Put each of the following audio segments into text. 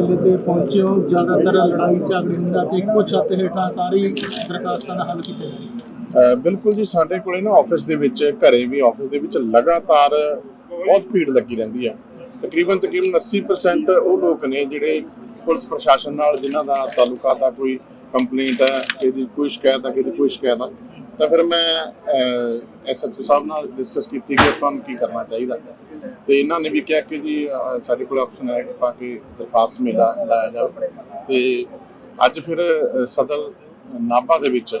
ਵੇਲੇ ਤੇ ਪਹੁੰਚੇ ਹੋ। ਜ਼ਿਆਦਾਤਰ ਲੜਾਈ ਝਗੜੇ ਹੁੰਦਾ ਤੇ ਇੱਕੋ ਛੱਤ ਹੇਠਾਂ ਸਾਰੀ ਦਰਖਾਸਤਾਂ ਦਾ ਹੱਲ ਕੀਤਾ ਜਾਵੇ ਬਿਲਕੁਲ ਜੀ, ਸਾਡੇ ਕੋਲੇ ਨਾ ਆਫਿਸ ਦੇ ਵਿੱਚ, ਘਰੇ ਵੀ ਆਫਿਸ ਦੇ ਵਿੱਚ ਲਗਾਤਾਰ ਬਹੁਤ ਭੀੜ ਲੱਗੀ ਰਹਿੰਦੀ ਆ। ਤਕਰੀਬਨ ਤਕਰੀਬਨ 80% ਉਹ ਲੋਕ ਨੇ ਜਿਹੜੇ ਪੁਲਿਸ ਪ੍ਰਸ਼ਾਸਨ ਨਾਲ, ਜਿਨ੍ਹਾਂ ਦਾ ਤਾਲੁਕਾ ਦਾ ਕੋਈ ਕੰਪਲੇਂਟ ਹੈ, ਇਹਦੀ ਕੋਈ ਸ਼ਿਕਾਇਤ ਹੈ ਕਿਹਦੀ ਕੋਈ ਸ਼ਿਕਾਇਤ ਹੈ ਤਾਂ ਫਿਰ ਮੈਂ ਐਸਐਚਓ ਸਾਹਿਬ ਨਾਲ ਡਿਸਕਸ ਕੀਤੀ ਕਿ ਆਪਾਂ ਨੂੰ ਕੀ ਕਰਨਾ ਚਾਹੀਦਾ। ਤੇ ਇਹਨਾਂ ਨੇ ਵੀ ਕਿਹਾ ਕਿ ਜੀ ਅਹ, ਸਾਡੇ ਕੋਲ ਆਪਸ਼ਨ ਹੈ ਕਿ ਪਾ ਕੇ ਦਰਖਾਸਤ ਮੇਲਾ ਲਾਇਆ ਜਾਵੇ। ਤੇ ਅੱਜ ਫਿਰ ਅਹ, ਸਦਰ ਨਾਭਾ ਦੇ ਵਿੱਚ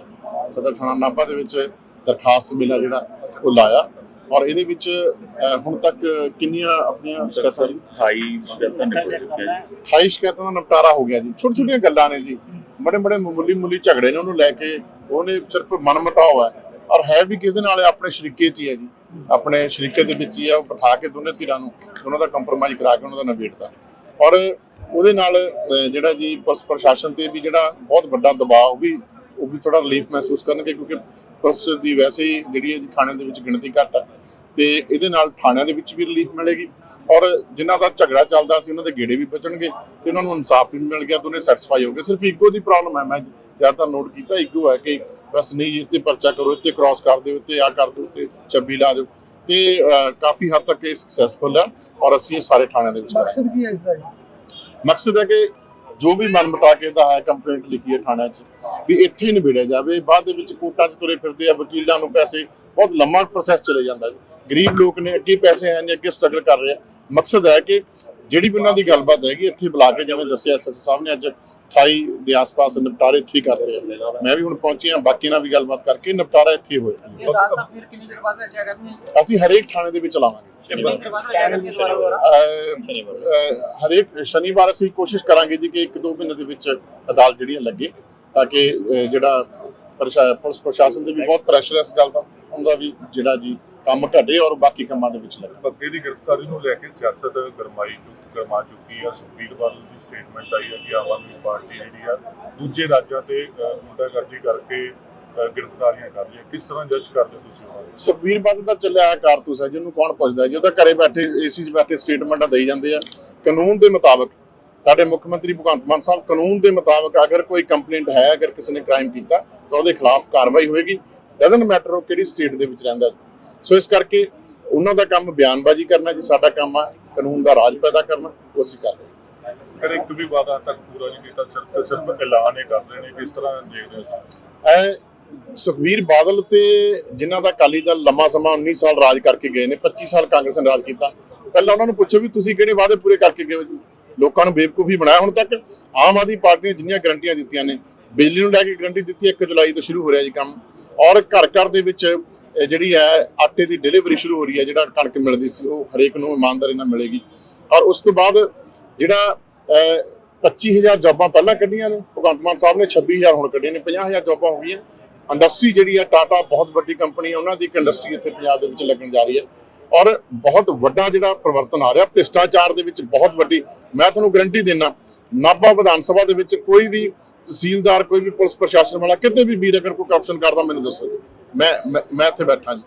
ਸਦਰ ਥਾਣਾ ਨਾਭਾ ਦੇ ਵਿੱਚ ਦਰਖਾਸਤ ਮੇਲਾ ਜਿਹੜਾ ਉਹ ਲਾਇਆ। ਔਰ ਇਹਦੇ ਵਿੱਚ ਅਹ, ਹੁਣ ਤੱਕ ਕਿੰਨੀਆਂ ਆਪਣੀਆਂ ਸ਼ਿਕਾਇਤਾਂ 28 ਸ਼ਿਕਾਇਤਾਂ ਨਿਕਲ ਚੁੱਕੀਆਂ ਜੀ। 28 ਸ਼ਿਕਾਇਤਾਂ ਦਾ ਨਿਪਟਾਰਾ ਹੋ ਗਿਆ ਜੀ। ਛੋਟੀ ਛੋਟੀਆਂ ਗੱਲਾਂ ਨੇ ਜੀ। ਬੜੇ ਬੜੇ ਮਾਮੂਲੀ ਮਾਮੂਲੀ ਝਗੜੇ ਨੇ ਉਹਨੂੰ ਲੈ ਕੇ। ਉਹਨੇ ਸਿਰਫ ਮਨਮਟਾਓ ਹੈ। ਔਰ ਹੈ ਵੀ ਕਿਹਦੇ ਨਾਲ ਆਪਣੇ ਸ਼ਰੀਕੇ 'ਚ ਹੀ ਹੈ ਜੀ। ਆਪਣੇ ਸ਼ਰੀਕੇ ਦੇ ਵਿੱਚ ਹੀ ਆ, ਉਹ ਬਿਠਾ ਕੇ ਦੋਨੇ ਧਿਰਾਂ ਨੂੰ, ਉਹਨਾਂ ਦਾ ਕੰਪਰੋਮਾਈਜ਼ ਕਰਾ ਕੇ ਉਹਨਾਂ ਦਾ ਨਿਬੇੜਤਾ। ਔਰ ਉਹਦੇ ਨਾਲ ਜਿਹੜਾ ਜੀ ਪੁਲਿਸ ਪ੍ਰਸ਼ਾਸਨ ਤੇ ਵੀ ਜਿਹੜਾ ਬਹੁਤ ਵੱਡਾ ਦਬਾਅ, ਉਹ ਵੀ ਉਹ ਵੀ ਥੋੜਾ ਰਿਲੀਫ ਮਹਿਸੂਸ ਕਰਨਗੇ, ਕਿਉਂਕਿ ਪੁਲਿਸ ਦੀ ਵੈਸੇ ਹੀ ਜਿਹੜੀ ਹੈ ਜੀ ਥਾਣੇ ਦੇ ਵਿੱਚ ਗਿਣਤੀ ਘੱਟ ਹੈ ਤੇ ਇਹਦੇ ਨਾਲ ਥਾਣਿਆਂ ਦੇ ਵਿੱਚ ਵੀ ਰਿਲੀਫ ਮਿਲੇਗੀ। ਔਰ ਜਿਨ੍ਹਾਂ ਦਾ ਝਗੜਾ ਚੱਲਦਾ ਸੀ, ਉਹਨਾਂ ਦੇ ਗੇੜੇ ਵੀ ਬਚਣਗੇ ਤੇ ਉਹਨਾਂ ਨੂੰ ਇਨਸਾਫ ਵੀ ਮਿਲ ਗਿਆ, ਦੋਨੇ ਉਹਨੇ ਸੈਟੀਸਫਾਈ ਹੋ ਗਏ। ਸਿਰਫ ਈਗੋ ਦੀ ਪ੍ਰੋਬਲਮ ਹੈ, ਮੈਂ ਜ਼ਿਆਦਾਤਰ ਨੋਟ ਕੀਤਾ ਈਗੋ ਹੈ ਕਿ ਬਸ ਨਹੀਂ ਜੀ, ਇੱਥੇ ਪਰਚਾ ਕਰੋ ਇੱਥੇ ਕ੍ਰਾਸ ਕਰ ਦਿਓ ਇੱਥੇ ਆ ਕਰ ਦਿਓ ਇੱਥੇ 26 ਲਾ ਦਿਓ। ਤੇ ਕਾਫੀ ਹੱਦ ਤੱਕ ਇਹ ਸਕਸੈਸਫੁਲ ਹੈ ਔਰ ਅਸੀਂ ਇਹ ਸਾਰੇ ਥਾਣਿਆਂ ਦੇ ਵਿੱਚ ਮਕਸਦ ਕੀ ਹੈ ਇਸ ਦਾ? ਮਕਸਦ ਹੈ ਕਿ ਜੋ ਵੀ ਮਨ ਮੁਟਾ ਕੇ ਦਾ ਹੈ ਕੰਪਲੇਂਟ ਲਿਖੀ ਹੈ ਥਾਣਿਆਂ 'ਚ ਵੀ ਇੱਥੇ ਨਿਬੇੜਿਆ ਜਾਵੇ ਬਾਅਦ ਦੇ ਵਿੱਚ ਕੋਰਟਾਂ 'ਚ ਤੁਰੇ ਫਿਰਦੇ ਆ ਵਕੀਲਾਂ ਨੂੰ ਪੈਸੇ ਬਹੁਤ ਲੰਮਾ ਪ੍ਰੋਸੈਸ ਚਲੇ ਜਾਂਦਾ ਜੀ। ਗਰੀਬ ਲੋਕ ਨੇ ਅੱਗੇ ਪੈਸੇ ਹੈ ਨਹੀਂ ਅੱਗੇ ਸਟਰਗਲ ਕਰ ਰਹੇ ਆ। ਮਕਸਦ ਹੈ ਕਿ ਜਿਹੜੀ ਵੀ ਉਹਨਾਂ ਦੀ ਗੱਲਬਾਤ ਹੈਗੀ ਇੱਥੇ ਬੁਲਾ ਕੇ ਜਿਵੇਂ ਦੱਸਿਆ ਐਸਐਸ ਸਾਹਿਬ ਨੇ ਅੱਜ 28 ਦੇ ਆਸ-ਪਾਸ ਨਿਪਟਾਰੇ ਇੱਥੇ ਹੀ ਕਰ ਰਹੇ ਆ। ਮੈਂ ਵੀ ਹੁਣ ਪਹੁੰਚੀ ਹਾਂ ਬਾਕੀ ਨਾਲ ਵੀ ਗੱਲਬਾਤ ਕਰਕੇ ਨਿਪਟਾਰਾ ਇੱਥੇ ਹੋਇਆ ਅਸੀਂ ਹਰੇਕ ਥਾਣੇ ਦੇ ਵਿੱਚ ਲਾਵਾਂਗੇ। ਹਰੇਕ ਸ਼ਨੀਵਾਰ ਅਸੀਂ ਕੋਸ਼ਿਸ਼ ਕਰਾਂਗੇ ਜੀ ਕਿ ਇੱਕ ਦੋ ਮਹੀਨੇ ਦੇ ਵਿੱਚ ਅਦਾਲਤ ਜਿਹੜੀ ਹੈ ਲੱਗੇ ਤਾਂ ਕਿ ਜਿਹੜਾ ਪੁਲਿਸ ਪ੍ਰਸ਼ਾਸਨ ਤੇ ਵੀ ਬਹੁਤ ਪ੍ਰੈਸ਼ਰ ਹੈ ਇਸ ਗੱਲ ਦਾ ਉਹਦਾ ਵੀ ਜਿਹੜਾ ਜੀ ਕੰਮ ਘਟੇ ਔਰ ਬਾਕੀ ਕੰਮਾਂ ਦੇ ਵਿੱਚ ਲੱਗੇ। ਬੱਗੇ ਦੀ ਗ੍ਰਿਫਤਾਰੀ ਨੂੰ ਲੈ ਕੇ ਸਿਆਸਤ ਗਰਮਾਈ ਚੁੱਕ ਗਰਮਾ ਚੁੱਕੀ ਆ। ਸੁਖਬੀਰ ਬਾਦਲ ਦੀ ਸਟੇਟਮੈਂਟ ਆਈ ਹੈ ਕਿ ਆਮ ਆਦਮੀ ਪਾਰਟੀ ਜਿਹੜੀ ਆ ਦੂਜੇ ਰਾਜਾਂ ਤੇ ਗੁੰਡਾਗਰਦੀ ਕਰਕੇ ਗ੍ਰਿਫਤਾਰੀਆਂ ਕਰ ਹੈ ਕਿਸ ਤਰ੍ਹਾਂ ਜੱਜ ਕਰਦੇ ਤੁਸੀਂ ਸੁਖਬੀਰ ਬਾਦਲ ਦਾ ਚੱਲਿਆ ਕਾਰਤੂਸ ਹੈ ਜਿਹਨੂੰ ਕੌਣ ਪੁੱਛਦਾ ਜੀ ਉਹ ਤਾਂ ਘਰੇ ਬੈਠੇ ਏਸੀ 'ਚ ਬੈਠੇ ਸਟੇਟਮੈਂਟਾਂ ਦੇਈ ਜਾਂਦੇ ਆ। ਕਾਨੂੰਨ ਦੇ ਮੁਤਾਬਕ ਸਾਡੇ ਮੁੱਖ ਮੰਤਰੀ ਭਗਵੰਤ ਮਾਨ ਸਾਹਿਬ ਕਾਨੂੰਨ ਦੇ ਮੁਤਾਬਕ ਅਗਰ ਕੋਈ ਕੰਪਲੇਂਟ ਹੈ ਅਗਰ ਕਿਸੇ ਨੇ ਕ੍ਰਾਈਮ ਕੀਤਾ ਤਾਂ ਉਹਦੇ ਖਿਲਾਫ ਕਾਰਵਾਈ ਹੋਏਗੀ। ਡਸਨਟ ਮੈਟਰ ਉਹ ਕਿਹੜੀ ਸਟੇਟ ਦੇ ਵਿੱਚ ਰਹਿੰਦਾ। ਸੋ ਇਸ ਕਰਕੇ ਉਹਨਾਂ ਦਾ ਕੰਮ ਬਿਆਨਬਾਜ਼ੀ ਕਰਨਾ ਜੀ ਸਾਡਾ ਕੰਮ ਆ ਕਾਨੂੰਨ ਦਾ ਰਾਜ ਪੈਦਾ ਕਰਨਾ ਉਹ ਅਸੀਂ ਕਰ ਰਹੇ ਹਾਂ। ਪਰ ਇੱਕ ਵੀ ਵਾਅਦਾ ਤੱਕ ਪੂਰਾ ਨਹੀਂ ਕੀਤਾ ਸਿਰਫ ਤੇ ਸਿਰਫ ਐਲਾਨ ਹੀ ਕਰ ਰਹੇ ਨੇ ਕਿਸ ਤਰ੍ਹਾਂ ਦੇਖਦੇ ਹੋ? ਐ ਸੁਖਬੀਰ ਬਾਦਲ ਤੇ ਜਿਨ੍ਹਾਂ ਦਾ ਅਕਾਲੀ ਦਲ ਲੰਮਾ ਸਮਾਂ 19 ਸਾਲ ਰਾਜ ਕਰਕੇ ਗਏ ਨੇ 25 ਸਾਲ ਕਾਂਗਰਸ ਨੇ ਰਾਜ ਕੀਤਾ ਪਹਿਲਾਂ ਉਹਨਾਂ ਨੂੰ ਪੁੱਛੋ ਵੀ ਤੁਸੀਂ ਕਿਹੜੇ ਵਾਅਦੇ ਪੂਰੇ ਕਰਕੇ ਗਏ ਹੋ ਜੀ? ਲੋਕਾਂ ਨੂੰ ਬੇਵਕੂਫੀ ਬਣਾਇਆ ਹੁਣ ਤੱਕ ਆਮ ਆਦਮੀ ਪਾਰਟੀ ਨੇ ਜਿੰਨੀਆਂ ਗਰੰਟੀਆਂ ਦਿੱਤੀਆਂ ਨੇ ਬਿਜਲੀ ਨੂੰ ਲੈ ਕੇ ਗਰੰਟੀ ਦਿੱਤੀ 1 ਜੁਲਾਈ ਤੋਂ ਸ਼ੁਰੂ ਹੋ ਰਿਹਾ ਜੀ ਕੰਮ। ਔਰ ਘਰ ਘਰ ਦੇ ਵਿੱਚ ਜਿਹੜੀ ਹੈ ਆਟੇ ਦੀ ਡਿਲੀਵਰੀ ਸ਼ੁਰੂ ਹੋ ਰਹੀ ਹੈ ਜਿਹੜਾ ਕਣਕ ਮਿਲਦੀ ਸੀ ਉਹ ਹਰੇਕ ਨੂੰ ਇਮਾਨਦਾਰੀ ਨਾਲ ਮਿਲੇਗੀ। ਔਰ ਉਸ ਤੋਂ ਬਾਅਦ ਜਿਹੜਾ ਅਹ, 25000 ਜੌਬਾਂ ਪਹਿਲਾਂ ਕੱਢੀਆਂ ਨੇ ਭਗਵੰਤ ਮਾਨ ਸਾਹਿਬ ਨੇ 26000 ਹੁਣ ਕੱਢੀਆਂ ਨੇ 50000 ਜੌਬਾਂ ਹੋ ਗਈਆਂ। ਇੰਡਸਟਰੀ ਜਿਹੜੀ ਹੈ ਟਾਟਾ ਬਹੁਤ ਵੱਡੀ ਕੰਪਨੀ ਹੈ ਉਹਨਾਂ ਦੀ ਇੱਕ ਇੰਡਸਟਰੀ ਇੱਥੇ ਪੰਜਾਬ ਦੇ ਵਿੱਚ ਲੱਗਣ ਜਾ ਰਹੀ ਹੈ। ਔਰ ਬਹੁਤ ਵੱਡਾ ਜਿਹੜਾ ਪਰਿਵਰਤਨ ਆ ਰਿਹਾ ਭ੍ਰਿਸ਼ਟਾਚਾਰ ਦੇ ਵਿੱਚ ਬਹੁਤ ਵੱਡੀ ਮੈਂ ਤੁਹਾਨੂੰ ਗਰੰਟੀ ਦਿੰਦਾ ਨਾਭਾ ਵਿਧਾਨ ਸਭਾ ਦੇ ਵਿੱਚ ਕੋਈ ਵੀ ਤਹਿਸੀਲਦਾਰ, ਕੋਈ ਵੀ ਪੁਲਿਸ ਪ੍ਰਸ਼ਾਸਨ ਵਾਲਾ, ਕਿਤੇ ਵੀ ਵੀਰ ਅਗਰ ਕੋਈ ਕਰਪਸ਼ਨ ਕਰਦਾ, ਮੈਨੂੰ ਦੱਸੋ ਜੀ। ਮੈਂ, ਮੈਂ- ਮੈਂ ਇੱਥੇ ਬੈਠਾ ਜੀ।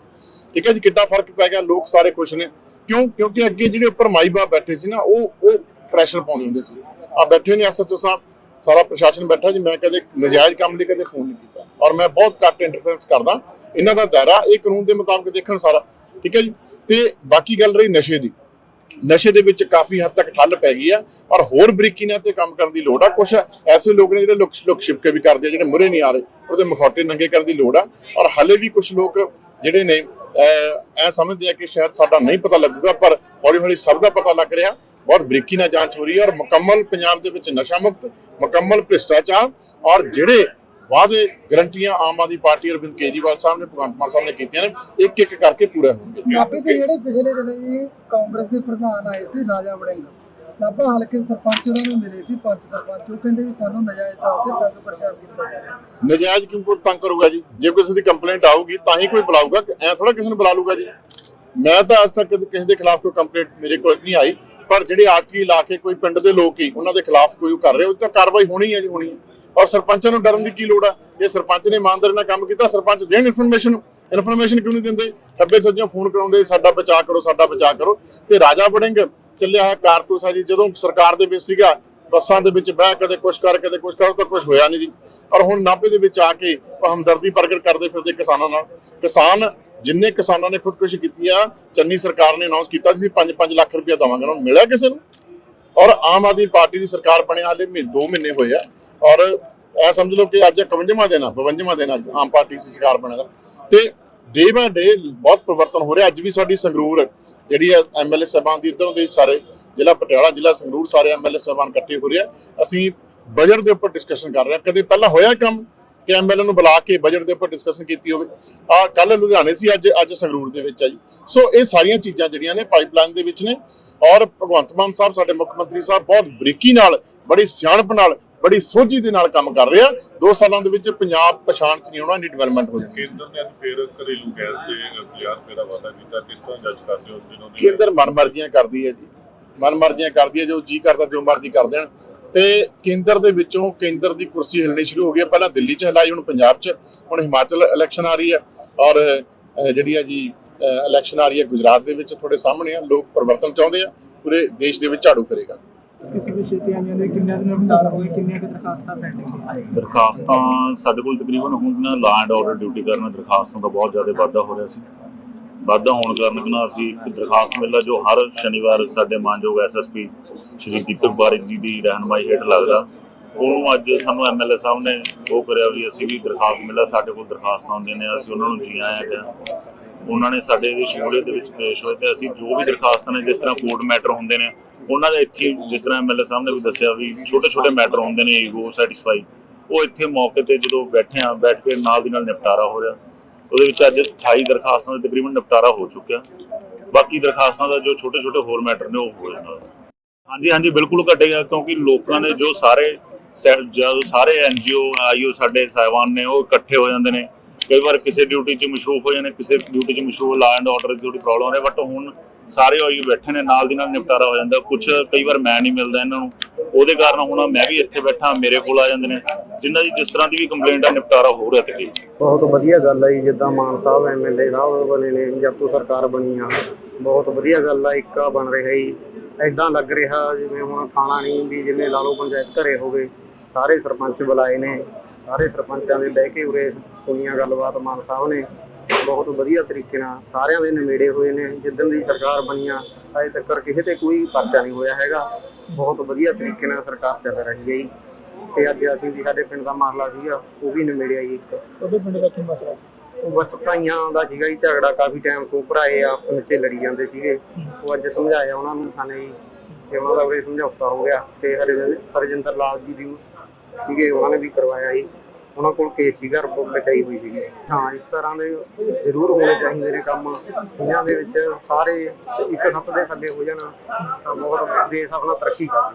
ਠੀਕ ਹੈ ਜੀ, ਕਿੱਡਾ ਫ਼ਰਕ ਪੈ ਗਿਆ, ਲੋਕ ਸਾਰੇ ਖੁਸ਼ ਨੇ। ਕਿਉਂ? ਕਿਉਂਕਿ ਅੱਗੇ ਜਿਹੜੇ ਉੱਪਰ ਮਾਈ ਬਾਪ ਬੈਠੇ ਸੀ ਨਾ, ਉਹ ਉਹ ਪ੍ਰੈਸ਼ਰ ਪਾਉਂਦੇ ਹੁੰਦੇ ਸੀ। ਆ ਬੈਠੇ ਨੇ ਐਸਐਚਓ ਸਾਹਿਬ, ਸਾਰਾ ਪ੍ਰਸ਼ਾਸਨ ਬੈਠਾ ਜੀ, ਮੈਂ ਕਦੇ ਨਜਾਇਜ਼ ਕੰਮ ਲਈ ਕਦੇ ਫੋਨ ਨਹੀਂ ਕੀਤਾ। ਔਰ ਮੈਂ ਬਹੁਤ ਘੱਟ ਇੰਟਰਫੇਰੈਂਸ ਕਰਦਾ। ਇਹਨਾਂ ਦਾ ਦਾਇਰਾ ਇਹ ਕਾਨੂੰਨ ਦੇ ਮੁਤਾਬਕ ਦੇਖਣ ਸਾਰਾ। ਠੀਕ ਹੈ ਜੀ? ਤੇ ਬਾਕੀ ਗੱਲ ਰਹੀ ਨਸ਼ੇ ਦੀ। ਨਸ਼ੇ ਦੇ ਵਿੱਚ ਕਾਫੀ ਹੱਦ ਤੱਕ ਠੱਲ ਪੈ ਗਈ ਆ ਔਰ ਹੋਰ ਬਰੀਕੀ ਨਾਲ ਤੇ ਕੰਮ ਕਰਨ ਦੀ ਲੋੜ ਆ। ਕੁਝ ਐਸੇ ਲੋਕ ਨੇ ਜਿਹੜੇ ਲੁਕ ਲੁਕ ਛਿਪਕੇ ਵੀ ਕਰਦੇ ਆ, ਜਿਹੜੇ ਮੁਰੇ ਨਹੀਂ ਆ ਰਹੇ, ਉਹਦੇ ਮਖੌਟੇ ਨੰਗੇ ਕਰਨ ਦੀ ਲੋੜ ਆ। ਔਰ ਹਾਲੇ ਵੀ ਕੁਝ ਲੋਕ ਜਿਹੜੇ ਨੇ ਐ ਸਮਝਦੇ ਆ ਕਿ ਸ਼ਾਇਦ ਸਾਡਾ ਨਹੀਂ ਪਤਾ ਲੱਗੂਗਾ, ਪਰ ਹੌਲੀ ਹੌਲੀ ਸਭ ਦਾ ਪਤਾ ਲੱਗ ਰਿਹਾ। ਬਹੁਤ ਬਰੀਕੀ ਨਾਲ ਜਾਂਚ ਹੋ ਰਹੀ ਹੈ ਔਰ ਮੁਕੰਮਲ ਪੰਜਾਬ ਦੇ ਵਿੱਚ ਨਸ਼ਾ ਮੁਕਤ, ਮੁਕੰਮਲ ਭ੍ਰਿਸ਼ਟਾਚਾਰ ਔਰ ਜਿਹੜੇ ਵਾਅਦੇ ਗਰੰਟੀਆਂ ਆਮ ਆਦਮੀ ਪਾਰਟੀ ਅਰਵਿੰਦ ਕੇਜਰੀਵਾਲ ਸਾਹਿਬ ਨੇ ਭਗਵੰਤ ਮਾਨ ਸਾਹਿਬ ਨੇ ਕੀਤੀਆਂ ਨੇ ਇੱਕ ਇੱਕ ਕਰਕੇ ਪੂਰਾ ਹੋਣਗੇ। ਨਾਭੇ ਦੇ ਜਿਹੜੇ ਪਿਛਲੇ ਦਿਨ ਜੀ ਕਾਂਗਰਸ ਦੇ ਪ੍ਰਧਾਨ ਆਏ ਸੀ ਰਾਜਾ ਵੜਿੰਗ। ਨਾਭਾ ਹਲਕੇ ਦੇ ਸਰਪੰਚ ਉਹਨਾਂ ਨੂੰ ਮਿਲੇ ਸੀ ਪੰਚ ਸਰਪੰਚ। ਉਹ ਕਹਿੰਦੇ ਵੀ ਸਾਨੂੰ ਨਜਾਇਜ਼ ਤੌਰ ਤੇ ਤੰਗ ਪਰੇਸ਼ਾਨ ਕੀਤਾ ਜਾ ਰਿਹਾ ਨਜਾਇਜ਼ ਕਿਉਂ ਕੋਈ ਤੰਗ ਕਰੂਗਾ ਜੀ? ਜੇ ਕਿਸੇ ਦੀ ਕੰਪਲੇਂਟ ਆਊਗੀ ਤਾਂ ਹੀ ਕੋਈ ਬੁਲਾਊਗਾ। ਐ ਥੋੜਾ ਕਿਸੇ ਨੂੰ ਬੁਲਾ ਲੂਗਾ ਜੀ। ਮੈਂ ਤਾਂ ਅੱਜ ਤੱਕ ਕਿਸੇ ਦੇ ਖਿਲਾਫ ਕੋਈ ਕੰਪਲੇਂਟ ਮੇਰੇ ਕੋਲ ਨਹੀਂ ਆਈ ਪਰ ਜਿਹੜੇ ਆਰਟੀ ਲਾ ਕੇ ਕੋਈ ਪਿੰਡ ਦੇ ਲੋਕ ਹੀ ਉਹਨਾਂ ਦੇ ਖਿਲਾਫ ਕੋਈ ਕਰ ਰਹੇ ਉਹ ਤਾਂ ਕਾਰਵਾਈ ਹੋਣੀ ਹੈ ਜੀ ਹੋਣੀ ਹੈ। ਔਰ ਸਰਪੰਚਾਂ ਨੂੰ ਡਰਨ ਦੀ ਕੀ ਲੋੜ ਆ? ਜੇ ਸਰਪੰਚ ਨੇ ਇਮਾਨਦਾਰੀ ਨਾਲ ਕੰਮ ਕੀਤਾ, ਸਰਪੰਚ ਦੇਣ ਇਨਫੋਰਮੇਸ਼ਨ ਇਨਫੋਰਮੇਸ਼ਨ ਕਿਉਂ ਨਹੀਂ ਦਿੰਦੇ? ਖੱਬੇ ਸੱਜਿਓਂ ਫੋਨ ਕਰਾਉਂਦੇ, ਸਾਡਾ ਬਚਾਅ ਕਰੋ, ਸਾਡਾ ਬਚਾਅ ਕਰੋ। ਤੇ ਰਾਜਾ ਵੜਿੰਗ ਚੱਲਿਆ ਹੋਇਆ ਕਾਰਤੂਸ ਆ ਜੀ, ਜਦੋਂ ਸਰਕਾਰ ਦੇ ਵਿੱਚ ਸੀਗਾ, ਬੱਸਾਂ ਦੇ ਵਿੱਚ ਬਹਿ ਕਦੇ ਕੁਛ ਕਰ ਕਦੇ ਕੁਛ ਕਰ ਤਾਂ ਕੁਛ ਹੋਇਆ ਨਹੀਂ ਜੀ। ਔਰ ਹੁਣ ਨਾਭੇ ਦੇ ਵਿੱਚ ਆ ਕੇ ਹਮਦਰਦੀ ਪ੍ਰਗਟ ਕਰਦੇ ਫਿਰਦੇ ਕਿਸਾਨਾਂ ਨਾਲ। ਕਿਸਾਨ, ਜਿੰਨੇ ਕਿਸਾਨਾਂ ਨੇ ਖੁਦਕੁਸ਼ੀ ਕੀਤੀ ਆ, ਚੰਨੀ ਸਰਕਾਰ ਨੇ ਅਨਾਉਂਸ ਕੀਤਾ ਸੀ 5-5 ਲੱਖ ਰੁਪਏ ਦਵਾਂਗੇ। ਉਹਨਾਂ ਨੂੰ ਮਿਲਿਆ ਕਿਸੇ ਨੂੰ? ਔਰ ਆਮ ਆਦਮੀ ਪਾਰਟੀ ਦੀ ਸਰਕਾਰ ਬਣਿਆ ਹਾਲੇ 2 ਮਹੀਨੇ ਹੋਏ ਆ। ਔਰ ਇਹ ਸਮਝ ਲਓ ਕਿ ਅੱਜ 51ਵਾਂ ਦਿਨ ਆ 52ਵਾਂ ਦਿਨ ਅੱਜ ਆਮ ਪਾਰਟੀ ਦੀ ਸਰਕਾਰ ਬਣੇ ਦਾ। ਤੇ ਡੇ ਬਾਏ ਡੇ ਬਹੁਤ ਪਰਿਵਰਤਨ ਹੋ ਰਿਹਾ। ਅੱਜ ਵੀ ਸਾਡੀ ਸੰਗਰੂਰ ਜਿਹੜੀ ਹੈ ਐਮਐਲਏ ਸਾਹਿਬਾਨ ਦੀ ਇਧਰੋਂ ਦੇ ਸਾਰੇ ਜ਼ਿਲ੍ਹਾ ਪਟਿਆਲਾ, ਜ਼ਿਲ੍ਹਾ ਸੰਗਰੂਰ ਸਾਰੇ ਐਮਐਲਏ ਸਾਹਿਬਾਨ ਇਕੱਠੇ ਹੋ ਰਹੇ ਆ। ਅਸੀਂ ਬਜਟ ਦੇ ਉੱਪਰ ਡਿਸਕਸ਼ਨ ਕਰ ਰਹੇ ਹਾਂ ਕਦੇ ਪਹਿਲਾਂ ਹੋਇਆ ਕੰਮ ਕਿ ਐਮਐਲਏ ਨੂੰ ਬੁਲਾ ਕੇ ਬਜਟ ਦੇ ਉੱਪਰ ਡਿਸਕਸ਼ਨ ਕੀਤੀ ਹੋਵੇ? ਆ ਕੱਲ ਲੁਧਿਆਣੇ ਸੀ, ਅੱਜ ਅੱਜ ਸੰਗਰੂਰ ਦੇ ਵਿੱਚ ਆ ਜੀ। ਸੋ ਇਹ ਸਾਰੀਆਂ ਚੀਜ਼ਾਂ ਜਿਹੜੀਆਂ ਨੇ ਪਾਈਪਲਾਈਨ ਦੇ ਵਿੱਚ ਨੇ। ਔਰ ਭਗਵੰਤ ਮਾਨ ਸਾਹਿਬ, ਸਾਡੇ ਮੁੱਖ ਮੰਤਰੀ ਸਾਹਿਬ ਬਹੁਤ ਬਰੀਕੀ ਨਾਲ, ਬੜੀ ਸਿਆਣਪ ਨਾਲ ਬੜੀ ਸੋਝੀ ਦੇ ਨਾਲ ਕੰਮ ਕਰ ਰਿਹਾ। ਦੋ ਸਾਲਾਂ ਦੇ ਵਿੱਚ ਪੰਜਾਬ ਪਛਾਣ ਚ ਨਹੀਂ ਆਉਣਾ ਇੰਨੀ ਡਿਵੈਲਪਮੈਂਟ ਹੋ ਜਾਣੀ ਕੇਂਦਰ ਨੇ ਅੱਜ ਫੇਰ ਘਰੇਲੂ ਗੈਸ ਤੇ 1000 ਰੁਪਏ ਦਾ ਵਾਅਦਾ ਕੀਤਾ ਕਿਸ ਤਰ੍ਹਾਂ ਜੱਜ ਕਰਦੇ ਹੋ ਦਿਨੋਂ ਕੇਂਦਰ ਮਨਮਰਜ਼ੀਆਂ ਕਰਦੀ ਹੈ ਜੀ। ਮਨਮਰਜ਼ੀਆਂ ਕਰਦੀ ਹੈ ਜੋ ਜੀ ਕਰਦਾ ਜੋ ਮਰਜ਼ੀ ਕਰ ਦੇਣ। ਤੇ ਕੇਂਦਰ ਦੇ ਵਿੱਚੋਂ ਕੇਂਦਰ ਦੀ ਕੁਰਸੀ ਹਿਲਣੀ ਸ਼ੁਰੂ ਹੋ ਗਈ ਹੈ। ਪਹਿਲਾਂ ਦਿੱਲੀ 'ਚ ਹਿਲਾਈ ਹੁਣ ਪੰਜਾਬ 'ਚ ਹੁਣ ਹਿਮਾਚਲ ਇਲੈਕਸ਼ਨ ਆ ਰਹੀ ਹੈ। ਔਰ ਜਿਹੜੀ ਹੈ ਜੀ ਇਲੈਕਸ਼ਨ ਆ ਰਹੀ ਹੈ ਗੁਜਰਾਤ ਦੇ ਵਿੱਚ ਤੁਹਾਡੇ ਸਾਹਮਣੇ ਆ। ਲੋਕ ਪਰਿਵਰਤਨ ਚਾਹੁੰਦੇ ਆ। ਪੂਰੇ ਦੇਸ਼ ਦੇ ਵਿੱਚ ਝਾੜੂ ਕਰੇਗਾ। ਕਿਸੇ ਵੀ ਛੇਤੀ ਆਈਆਂ ਦੇ ਕਿੰਨੇ ਦਿਨ ਨਿਪਟਾਰਾ ਹੋਏ ਕਿੰਨੀਆਂ ਕਿ ਦਰਖਾਸਤਾਂ ਪੈਂਡਿੰਗ ਦਰਖਾਸਤਾਂ ਸਾਡੇ ਕੋਲ ਤਕਰੀਬਨ ਹੁਣ ਨਾ ਲਾ ਐਂਡ ਆਰਡਰ ਡਿਊਟੀ ਕਰਨ ਦਰਖਾਸਤਾਂ ਦਾ ਬਹੁਤ ਜ਼ਿਆਦਾ ਵਾਧਾ ਹੋ ਰਿਹਾ ਸੀ। ਵਾਧਾ ਹੋਣ ਕਾਰਨ ਨਾ ਅਸੀਂ ਇੱਕ ਦਰਖਾਸਤ ਮਿਲਦਾ ਜੋ ਹਰ ਸ਼ਨੀਵਾਰ ਸਾਡੇ ਮਾਨਯੋਗ ਐਸਐਸਪੀ ਸ਼੍ਰੀ ਦੀਪਕ ਬਾਰਿਕ ਜੀ ਦੀ ਰਹਿਨਮਾਈ ਹੇਠ ਲੱਗਦਾ। ਉਹਨੂੰ ਅੱਜ ਸਾਨੂੰ ਐਮਐਲਏ ਸਾਹਿਬ ਨੇ ਉਹ ਕਰਿਆ ਵੀ ਅਸੀਂ ਵੀ ਦਰਖਾਸਤ ਮੇਲਾ ਸਾਡੇ ਕੋਲ ਦਰਖਾਸਤਾਂ ਹੁੰਦੀਆਂ ਨੇ, ਅਸੀਂ ਉਹਨਾਂ ਨੂੰ ਜੀ ਆਇਆ ਗਿਆ ਉਹਨਾਂ ਨੇ ਸਾਡੇ ਇਹਦੀ ਸ਼ਮੂਲੀਅਤ ਦੇ ਵਿੱਚ ਪੇਸ਼ ਹੋਏ ਤੇ ਅਸੀਂ ਜੋ ਵੀ ਦਰਖਾਸਤਾਂ ਨੇ ਜਿਸ ਤਰ੍ਹਾਂ ਕੋਰਟ ਮੈਟਰ ਹੁੰਦੇ ਨੇ, ਉਹਨਾਂ ਦੇ ਇੱਥੇ ਜਿਸ ਤਰ੍ਹਾਂ ਐਮਐਲਏ ਸਾਹਿਬ ਨੇ ਵੀ ਦੱਸਿਆ ਵੀ ਛੋਟੇ ਛੋਟੇ ਮੈਟਰ ਹੁੰਦੇ ਨੇ ਈਗੋ ਸੈਟੀਸਫਾਈ, ਉਹ ਇੱਥੇ ਮੌਕੇ ਤੇ ਜਦੋਂ ਬੈਠੇ ਆ ਬੈਠ ਕੇ ਨਾਲ ਦੀ ਨਾਲ ਨਿਪਟਾਰਾ ਹੋ ਰਿਹਾ। ਉਹਦੇ ਵਿੱਚ ਅੱਜ 28 ਦਰਖਾਸਤਾਂ ਦਾ ਤਕਰੀਬਨ ਨਿਪਟਾਰਾ ਹੋ ਚੁੱਕਿਆ। ਬਾਕੀ ਦਰਖਾਸਤਾਂ ਦਾ ਜੋ ਛੋਟੇ ਛੋਟੇ ਹੋਰ ਮੈਟਰ ਨੇ, ਉਹ ਹੋ ਜਾਣਾ ਹਾਂਜੀ ਹਾਂਜੀ, ਬਿਲਕੁਲ ਘਟੇਗਾ ਕਿਉਂਕਿ ਲੋਕਾਂ ਦੇ ਜੋ ਸਾਰੇ ਜਦੋਂ ਸਾਰੇ ਐਨਜੀਓ ਆਈਓ ਸਾਡੇ ਸਾਹਿਬਾਨ ਨੇ, ਉਹ ਇਕੱਠੇ ਹੋ ਜਾਂਦੇ ਨੇ। ਕਈ ਵਾਰ ਕਿਸੇ ਡਿਊਟੀ 'ਚ ਮਸ਼ਰੂਫ ਹੋ ਜਾਂਦੇ, ਕਿਸੇ ਡਿਊਟੀ 'ਚ ਮਸ਼ਰੂਫ ਲਾ ਐਂਡ ਆਰਡਰ ਦੀ ਥੋੜੀ ਪ੍ਰੋਬਲਮ ਹੈ ਬਟ ਹੁਣ ਸਾਰੇ ਹੋਈ ਬੈਠੇ ਨੇ, ਨਾਲ ਦੀ ਨਾਲ ਨਿਪਟਾਰਾ ਹੋ ਜਾਂਦਾ। ਕੁਝ ਕਈ ਵਾਰ ਮੈਂ ਨਹੀਂ ਮਿਲਦਾ ਇਹਨਾਂ ਨੂੰ। ਉਹਦੇ ਕਾਰਨ ਹੁਣ ਮੈਂ ਵੀ ਇੱਥੇ ਬੈਠਾ, ਮੇਰੇ ਕੋਲ ਆ ਜਾਂਦੇ ਨੇ। ਜਿਨ੍ਹਾਂ ਦੀ ਜਿਸ ਤਰ੍ਹਾਂ ਦੀ ਵੀ ਕੰਪਲੇਂਟ ਆ, ਨਿਪਟਾਰਾ ਹੋ ਰਿਹਾ ਤੇ ਬਹੁਤ ਵਧੀਆ ਗੱਲ ਹੈ ਜੀ, ਜਿੱਦਾਂ ਮਾਨ ਸਾਹਿਬ ਐਮਐਲਏ ਸਾਹਿਬ ਬਣੇ ਨੇ ਜਦ ਤੋਂ ਸਰਕਾਰ ਬਣੀ ਆ। ਬਹੁਤ ਵਧੀਆ ਗੱਲ ਆ ਇੱਕਾ ਬਣ ਰਿਹਾ ਜੀ। ਐਦਾਂ ਲੱਗ ਰਿਹਾ ਜਿਵੇਂ ਹੁਣ ਖਾਣਾ ਨਹੀਂ ਵੀ ਜਿਵੇਂ ਲਾ ਲਓ ਪੰਚਾਇਤ ਘਰੇ ਹੋਵੇ ਸਾਰੇ ਸਰਪੰਚ ਬੁਲਾਏ ਨੇ। ਸਾਰੇ ਸਰਪੰਚਾਂ ਦੇ ਬਹਿ ਕੇ ਉਰੇ ਸੁਣੀਆਂ ਗੱਲਬਾਤ ਮਾਨ ਸਾਹਿਬ ਨੇ ਬਹੁਤ ਵਧੀਆ ਤਰੀਕੇ ਨਾਲ ਸਾਰਿਆਂ ਦੇ ਨਿਮੇੜੇ ਹੋਏ ਨੇ ਜਿੱਦਣ ਦੀ ਸਰਕਾਰ ਬਣੀ ਆ ਅਜੇ ਤੱਕ ਕਿਸੇ ਤੇ ਕੋਈ ਪਰਚਾ ਨਹੀਂ ਹੋਇਆ ਹੈਗਾ। ਬਹੁਤ ਵਧੀਆ ਤਰੀਕੇ ਨਾਲ ਸਰਕਾਰ ਚੱਲ ਰਹੀ ਹੈ ਜੀ। ਤੇ ਅੱਜ ਅਸੀਂ ਵੀ ਸਾਡੇ ਪਿੰਡ ਦਾ ਮਸਲਾ ਸੀਗਾ ਉਹ ਵੀ ਨਿਮੇੜਿਆ ਜੀ ਇੱਕ। ਉਹਦੇ ਪਿੰਡ ਦਾ ਕੀ ਮਸਲਾ? ਉਹ ਬਸ ਭਾਈਆਂ ਦਾ ਸੀਗਾ ਜੀ ਝਗੜਾ ਕਾਫੀ ਟਾਈਮ ਤੋਂ ਭਰਾਏ ਆਪਸ ਵਿੱਚ ਲੜੀ ਜਾਂਦੇ ਸੀਗੇ। ਉਹ ਅੱਜ ਸਮਝਾਇਆ ਉਹਨਾਂ ਨੂੰ ਸਾਨੇ ਜੀ ਤੇ ਉਹਨਾਂ ਦਾ ਉਰੇ ਸਮਝੌਤਾ ਹੋ ਗਿਆ। ਤੇ ਹਰਿ- ਹਰਜਿੰਦਰ ਲਾਲ ਜੀ ਦੀ ਸੀਗੇ ਉਹਨਾਂ ਨੇ ਵੀ ਕਰਵਾਇਆ ਜੀ। ਉਹਨਾਂ ਕੋਲ ਕੇਸ ਸੀਗਾ ਰਿਪੋਰਟ ਲਿਖਾਈ ਹੋਈ ਸੀਗੀ। ਹਾਂ, ਇਸ ਤਰ੍ਹਾਂ ਦੇ ਜ਼ਰੂਰ ਹੋਣੇ ਚਾਹੀਦੇ ਨੇ ਕੰਮ। ਇਹਨਾਂ ਦੇ ਵਿੱਚ ਸਾਰੇ ਇੱਕ ਸੱਤ ਦੇ ਥੱਲੇ ਹੋ ਜਾਣ ਤਾਂ ਬਹੁਤ ਦੇਸ਼ ਆਪਣਾ ਤਰੱਕੀ ਕਰ